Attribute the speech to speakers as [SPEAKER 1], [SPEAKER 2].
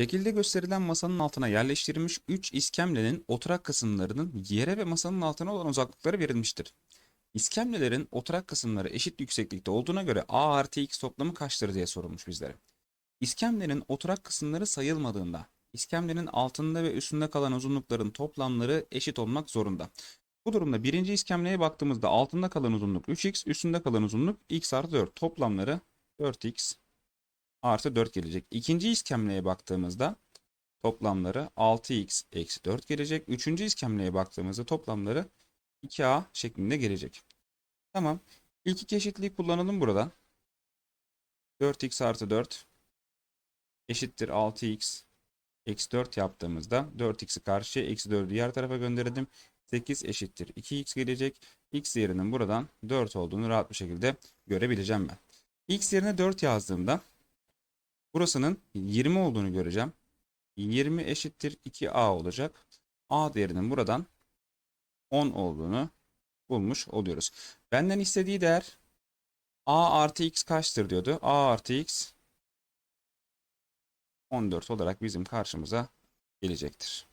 [SPEAKER 1] Şekilde gösterilen masanın altına yerleştirilmiş 3 iskemlenin oturak kısımlarının yere ve masanın altına olan uzaklıkları verilmiştir. İskemlelerin oturak kısımları eşit yükseklikte olduğuna göre A artı X toplamı kaçtır diye sorulmuş bizlere. İskemlenin oturak kısımları sayılmadığında iskemlenin altında ve üstünde kalan uzunlukların toplamları eşit olmak zorunda. Bu durumda birinci iskemleye baktığımızda altında kalan uzunluk 3x, üstünde kalan uzunluk x artı 4. Toplamları 4x artı 4 gelecek. İkinci iskemleye baktığımızda toplamları 6x eksi 4 gelecek. Üçüncü iskemleye baktığımızda toplamları 2a şeklinde gelecek. Tamam. İlk iki eşitliği kullanalım burada. 4x artı 4 eşittir 6x eksi 4 yaptığımızda 4x'i karşıya eksi 4'ü diğer tarafa gönderelim. 8 eşittir 2x gelecek. x yerinin buradan 4 olduğunu rahat bir şekilde görebileceğim ben. x yerine 4 yazdığımda burasının 20 olduğunu göreceğim. 20 eşittir 2a olacak. a değerinin buradan 10 olduğunu bulmuş oluyoruz. Benden istediği değer a artı x kaçtır diyordu. a artı x 14 olarak bizim karşımıza gelecektir.